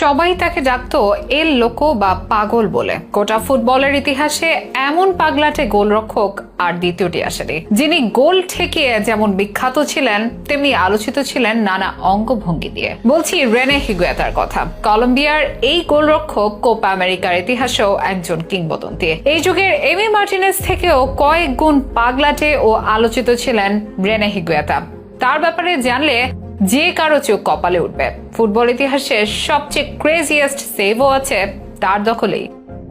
সবাই তাকে ডাকতো এল লোকো বা পাগল বলে। গোটা ফুটবলের ইতিহাসে এমন পাগলাটে গোলরক্ষক আর দ্বিতীয়টি আসেনি। যিনি গোল ঠেকিয়ে যেমন বিখ্যাত ছিলেন, তেমনি আলোচিত ছিলেন নানা অঙ্গভঙ্গি দিয়ে। বলছি রেনে হিগুয়েতার কথা। কলম্বিয়ার এই গোলরক্ষক কোপা আমেরিকার ইতিহাসেও একজন কিংবদন্তি। এই যুগের এমি মার্টিনেস থেকেও কয়েক গুণ পাগলাটে ও আলোচিত ছিলেন রেনে হিগুয়েতা। তার ব্যাপারে জানলে যে কারও চোখ কপালে উঠবে। ফুটবল ইতিহাসে সবচেয়ে ক্রেজিয়েস্ট সেভও আছে তার দখলেই।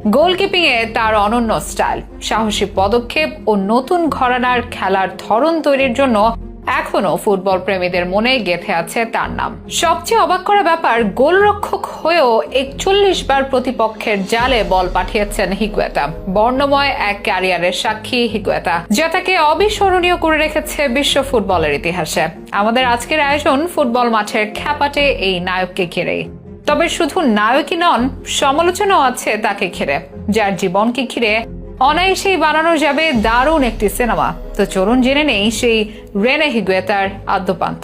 গোলকিপিং এ তার অনন্য স্টাইল সাহসী পদক্ষেপ ও নতুন ঘরানার খেলার ধরন তৈরির জন্য এখনও ফুটবল প্রেমীদের মনে গেথে আছে তার নাম। সবচেয়ে অবাক করা ব্যাপার, গোলরক্ষক হয়েও একচল্লিশ বার প্রতিপক্ষের জালে বল পাঠিয়েছেন হিগুয়েতা। বর্ণময় এক ক্যারিয়ারের সাক্ষী হিগুয়েতা, যা তাকে অবিস্মরণীয় করে রেখেছে বিশ্ব ফুটবলের ইতিহাসে। আমাদের আজকের আয়োজন ফুটবল মাঠের খ্যাপাটে এই নায়ককে ঘিরেই তবে শুধু নায়কই নন, সমালোচনাও আছে তাকে ঘিরে, যার জীবনকে ঘিরে অনায়াসেই বানানো যাবে দারুণ একটি সিনেমা। তো চলুন জেনে নেই সেই রেনে হিগুয়েতার আদ্যপান্ত।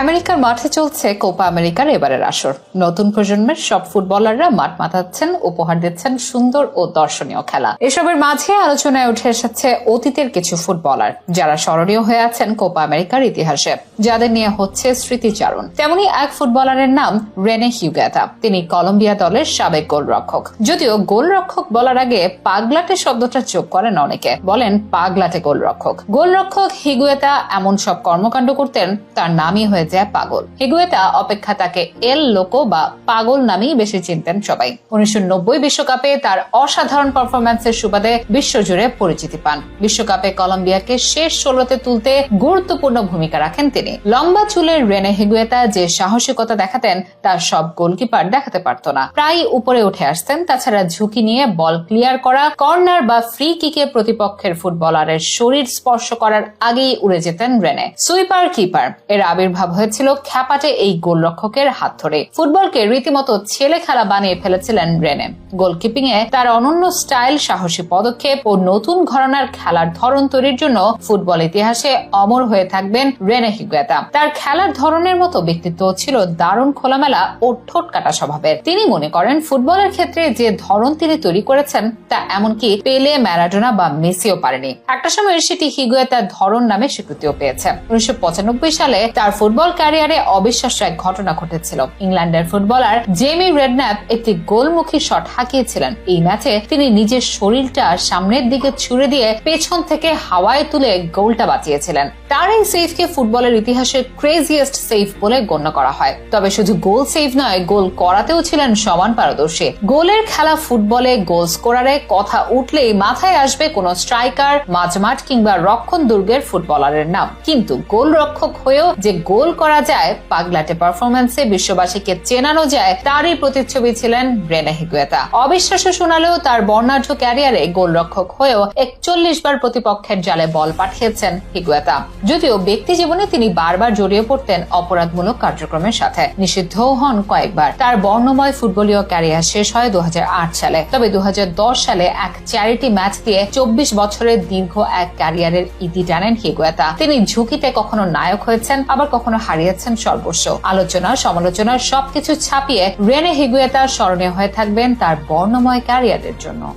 আমেরিকার মাঠে চলছে কোপা আমেরিকার এবারের আসর। নতুন প্রজন্মের সব ফুটবলাররা মাঠ মাতাচ্ছেন, উপহার দিচ্ছেন সুন্দর ও দর্শনীয় খেলা। এসবের মাঝে আলোচনায় উঠে এসেছে অতীতের কিছু ফুটবলার, যারা স্মরণীয় হয়ে আছেন কোপা আমেরিকার ইতিহাসে, যাদের নিয়ে হচ্ছে স্মৃতিচারণ। তেমনি এক ফুটবলারের নাম রেনে হিউগ্যাথা তিনি কলম্বিয়া দলের সাবেক গোলরক্ষক। যদিও গোলরক্ষক বলার আগে পাগলাটে শব্দটা যোগ করেন অনেকে, বলেন পাগলাটে গোলরক্ষক। গোলরক্ষক হিগুয়েতা এমন সব কর্মকাণ্ড করতেন, তার নামই হয়ে যায় পাগল। হিগুয়েতা অপেক্ষা তাকে এল লোকো বা পাগল নামেই বেশি চিনতেন সবাই। উনিশশো বিশ্বকাপে তার অসাধারণ পারফরম্যান্সের সুবাদে বিশ্বজুড়ে পরিচিতি পান। বিশ্বকাপে কলম্বিয়াকে শেষ ষোলোতে তুলতে গুরুত্বপূর্ণ ভূমিকা রাখেন তিনি। লম্বা চুলের রেনে হিগুয়েতা যে সাহসিকতা দেখাতেন, তার সব গোলকিপার দেখাতে পারত না। প্রায় উপরে উঠে আসতেন, তাছাড়া ঝুঁকি নিয়ে বল ক্লিয়ার করা, কর্নার বা ফ্রি কিকে প্রতিপক্ষের ফুটবলারের শরীর স্পর্শ করার আগেই উড়ে যেতেন রেনে। সুইপার কিপার, এর আবির্ভাব হয়েছিল খ্যাপাটে এই গোলরক্ষকের হাত ধরে। ফুটবলকে রীতিমতো ছেলে খেলা বানিয়ে ফেলেছিলেন রেনে। গোলকিপিং এ তার অনন্য স্টাইল, সাহসী পদক্ষেপ ও নতুন ঘরানার খেলার ধরন তৈরির জন্য ফুটবল ইতিহাসে অমর হয়ে থাকবেন রেনে হিগুয়েতা। তার খেলার ধরনের মতো ব্যক্তিত্ব ছিল দারুণ খোলামেলা ও ঠোঁট কাটা স্বভাবের। তিনি মনে করেন ফুটবলের ক্ষেত্রে যে ধরন তিনি তৈরি করেছেন, তা এমনকি পেলে, ম্যারাডোনা বা মেসিও পারেনি। একটা সময় সেটি হিগুয়েতার ধরন নামে স্বীকৃতিও পেয়েছে। উনিশশো পঁচানব্বই সালে তার ফুটবল ক্যারিয়ারে অবিশ্বাস্য এক ঘটনা ঘটেছিল। ইংল্যান্ডের ফুটবলার জেমি রেডন্যাপ একটি গোলমুখী শট হাঁকিয়েছিলেন। এই ম্যাচে তিনি নিজের শরীরটা সামনের দিকে ছুড়ে দিয়ে পেছন থেকে হাওয়ায় তুলে গোলটা বাঁচিয়েছিলেন। তার এই সেফকে ফুটবলের ইতিহাসে ক্রেজিয়েস্ট সেফ বলে গণ্য করা হয়। তবে শুধু গোল সেভ নয়, গোল করাতেও ছিলেন সমান পারদর্শী। গোলের খেলা ফুটবলে গোল স্কোরারে কথা উঠলেই মাথায় আসবে কোন স্ট্রাইকার, মাঝমাঠ কিংবা রক্ষণ দুর্গের ফুটবলারের নাম। কিন্তু গোল রক্ষক হয়েও যে গোল করা যায়, পাগলাটে পারফরমেন্সে বিশ্ববাসীকে চেনানো যায়, তারই প্রতিচ্ছবি ছিলেন রেনে হিগুয়েতা। অবিশ্বাস্য শোনালেও তার বর্ণাঢ্য ক্যারিয়ারে গোলরক্ষক হয়েও একচল্লিশ বার প্রতিপক্ষের জালে বল পাঠিয়েছেন হিগুয়েতা। যদিও ব্যক্তি জীবনে তিনি বারবার জড়িয়ে পড়তেন অপরাধমূলক কার্যক্রমের সাথে। নিষিদ্ধও হন কয়েকবার। তার বর্ণময় ফুটবলীয় ক্যারিয়ার শেষ হয় দু হাজার আট সালে। তবে দু হাজার দশ সালে এক চ্যারিটি ম্যাচ দিয়ে চব্বিশ বছরের দীর্ঘ এক ক্যারিয়ারের ইতি টানেন হিগুয়েতা। তিনি ঝুঁকিতে কখনো নায়ক হয়েছেন, আবার কখনো হারিয়েছেন সর্বস্ব। আলোচনা, সমালোচনা সবকিছু ছাপিয়ে রেনে হিগুয়েতা স্মরণীয় হয়ে থাকবেন তার বর্ণময় ক্যারিয়ারের জন্য।